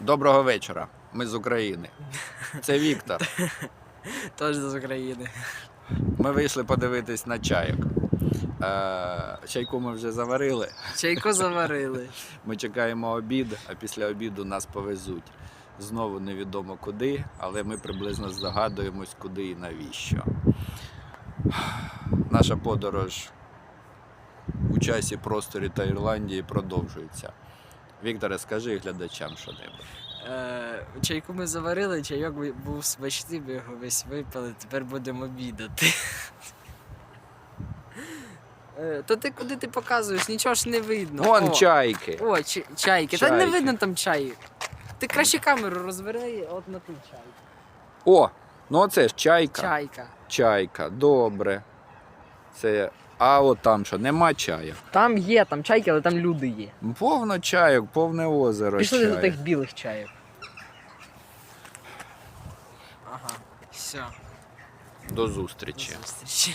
Доброго вечора. Ми з України. Це Віктор. Теж з України. Ми вийшли подивитись на чайок. Е, чайку ми вже заварили. Чайку заварили. Ми чекаємо обід, а після обіду нас повезуть. Знову невідомо куди, але ми приблизно здогадуємось, куди і навіщо. Наша подорож у часі, просторі та Ірландії продовжується. Вікторе, скажи глядачам що-небудь. Е, чайку ми заварили, чайок був смачний, ми його весь випили, тепер будемо обідати. Е, то ти куди ти показуєш? Нічого ж не видно. Вон О, чайки. О, чи- чайки. Та не Чайки. видно там чайок. Ти краще камеру розвери, от на ту чайку. О, ну оце ж чайка. Чайка. Чайка, добре. Це. А от там що, нема чаю. Там є, там чайки, але там люди є. Повно чайок, повне озеро. Пішли чаю. до тих білих чайок. Ага, все. До зустрічі. До зустрічі.